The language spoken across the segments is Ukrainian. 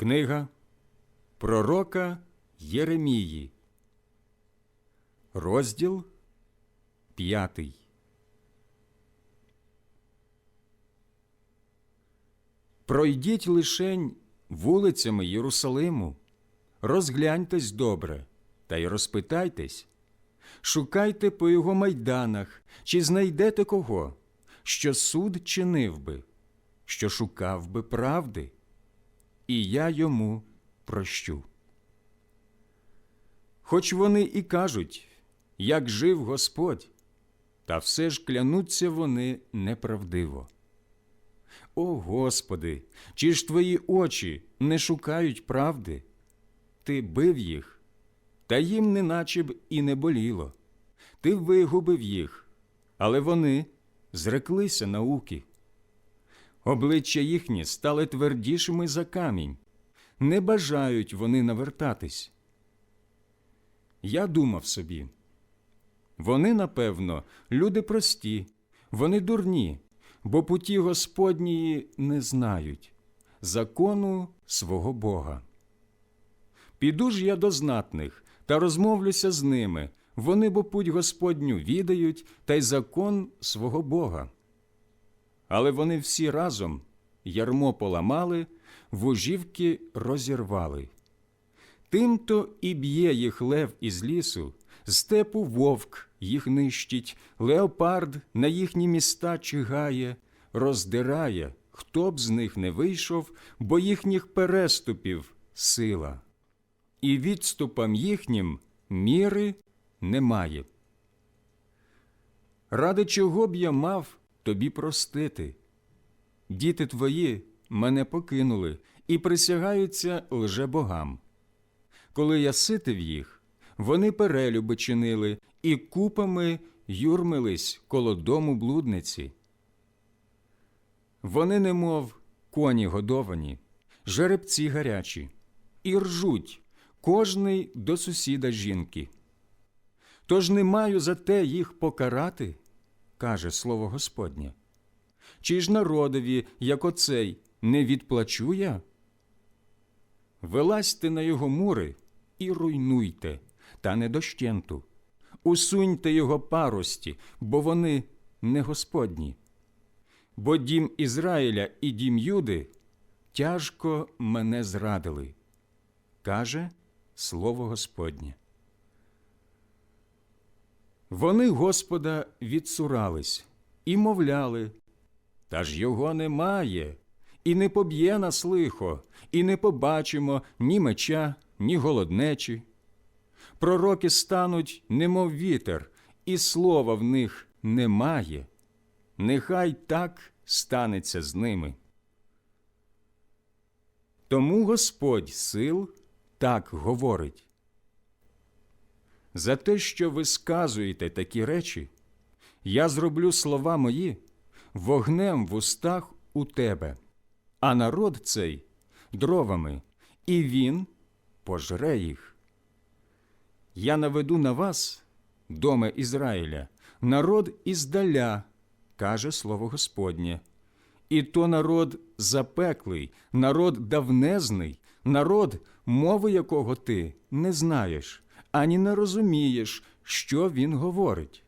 Книга Пророка Єремії, розділ п'ятий. Пройдіть лишень вулицями Єрусалиму, розгляньтесь добре та й розпитайтесь, шукайте по його майданах, чи знайдете кого, що суд чинив би, що шукав би правди, і я йому прощу. Хоч вони і кажуть, як жив Господь, та все ж клянуться вони неправдиво. О Господи, чи ж твої очі не шукають правди? Ти бив їх, та їм неначе б і не боліло. Ти вигубив їх, але вони зреклися науки. Обличчя їхні стали твердішими за камінь, не бажають вони навертатись. Я думав собі, вони, напевно, люди прості, вони дурні, бо путі Господнії не знають, закону свого Бога. Піду ж я до знатних та розмовлюся з ними, вони бо путь Господню відають та й закон свого Бога. Але вони всі разом ярмо поламали, вужівки розірвали. Тимто і б'є їх лев із лісу, степу вовк їх нищить, леопард на їхні міста чигає, роздирає, хто б з них не вийшов, бо їхніх переступів сила. І відступам їхнім міри немає. Ради чого б я мав тобі простити? Діти твої мене покинули і присягаються лжебогам. Коли я ситив їх, вони перелюби чинили і купами юрмились коло дому блудниці. Вони, немов коні годовані, жеребці гарячі, і ржуть кожний до сусіда жінки. Тож не маю за те їх покарати, каже слово Господнє. Чи ж народові, як оцей, не відплачу я? Вилазьте на його мури і руйнуйте, та не дощенту. Усуньте його парості, бо вони не Господні. Бо дім Ізраїля і дім Юди тяжко мене зрадили, каже слово Господнє. Вони Господа відсурались і мовляли, та ж його немає, і не поб'є нас лихо, і не побачимо ні меча, ні голоднечі. Пророки стануть, немов вітер, і слова в них немає. Нехай так станеться з ними. Тому Господь сил так говорить. За те, що ви сказуєте такі речі, я зроблю слова мої вогнем в устах у тебе, а народ цей дровами, і він пожре їх. Я наведу на вас, доме Ізраїля, народ іздаля, каже слово Господнє. І то народ запеклий, народ давнезний, народ, мови якого ти не знаєш, ані не розумієш, що він говорить.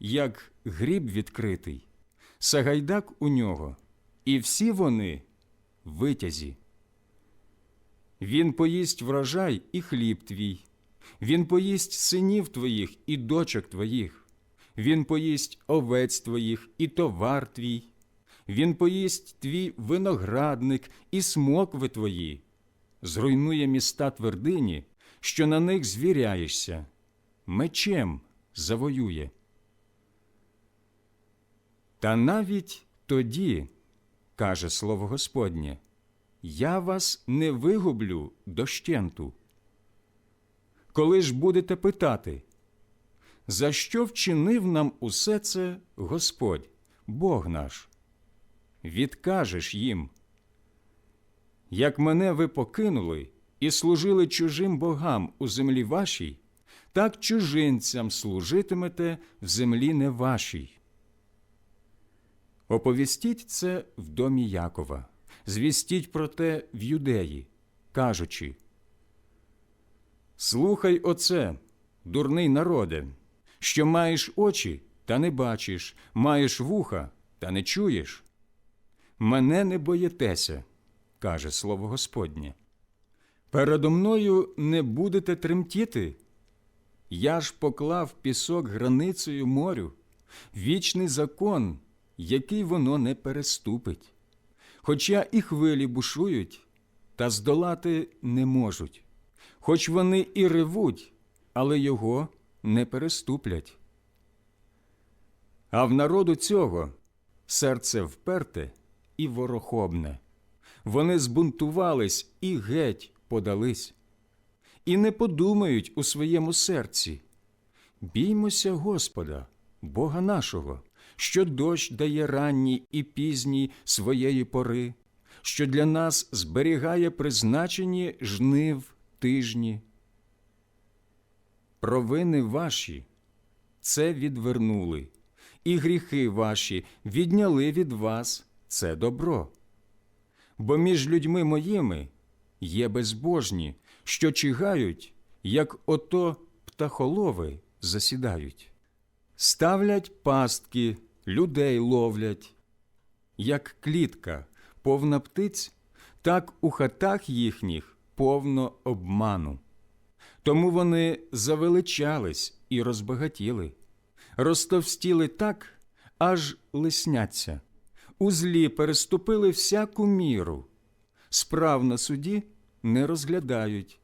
Як гріб відкритий, сагайдак у нього, і всі вони витязі. Він поїсть врожай і хліб твій, він поїсть синів твоїх і дочок твоїх, він поїсть овець твоїх і товар твій, він поїсть твій виноградник і смокви твої, зруйнує міста твердині, що на них звіряєшся, мечем завоює. Та навіть тоді, каже слово Господнє, я вас не вигублю дощенту. Коли ж будете питати, за що вчинив нам усе це Господь, Бог наш? Відкажеш їм, як мене ви покинули і служили чужим богам у землі вашій, так чужинцям служитимете в землі не вашій. Оповістіть це в домі Якова, звістіть про те в юдеї, кажучи Слухай оце, дурний народе, що маєш очі та не бачиш, маєш вуха та не чуєш. Мене не боїтеся, каже слово Господнє. Передо мною не будете тремтіти. Я ж поклав пісок границею морю, вічний закон, який воно не переступить. Хоча і хвилі бушують, та здолати не можуть, хоч вони і ревуть, але його не переступлять. А в народу цього серце вперте і ворохобне. Вони збунтувались і геть подались, і не подумають у своєму серці. Біймося Господа, Бога нашого, що дощ дає ранній і пізній своєї пори, що для нас зберігає призначені жнив тижні. Провини ваші це відвернули, і гріхи ваші відняли від вас це добро. Бо між людьми моїми є безбожні, що чигають, як ото птахолови засідають, ставлять пастки, людей ловлять, як клітка, повна птиць, так у хатах їхніх повно обману. Тому вони завеличались і розбагатіли, розтовстіли так, аж лисняться, у злі переступили всяку міру, справ на суді не розглядають,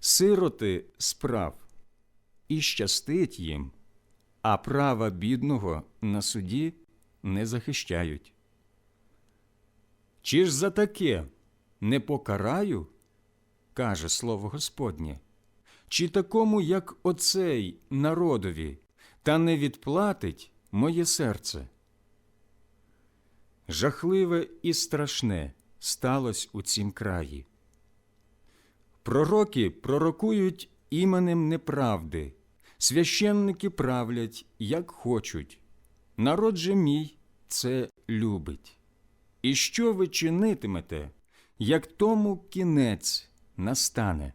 сироти справ. І щастить їм, а права бідного на суді не захищають. Чи ж за таке не покараю, каже слово Господнє, чи такому, як оцей народові, та не відплатить моє серце? Жахливе і страшне сталося у цім краї. Пророки пророкують іменем неправди, священники правлять, як хочуть. Народ же мій це любить. І що ви чинитимете, як тому кінець настане?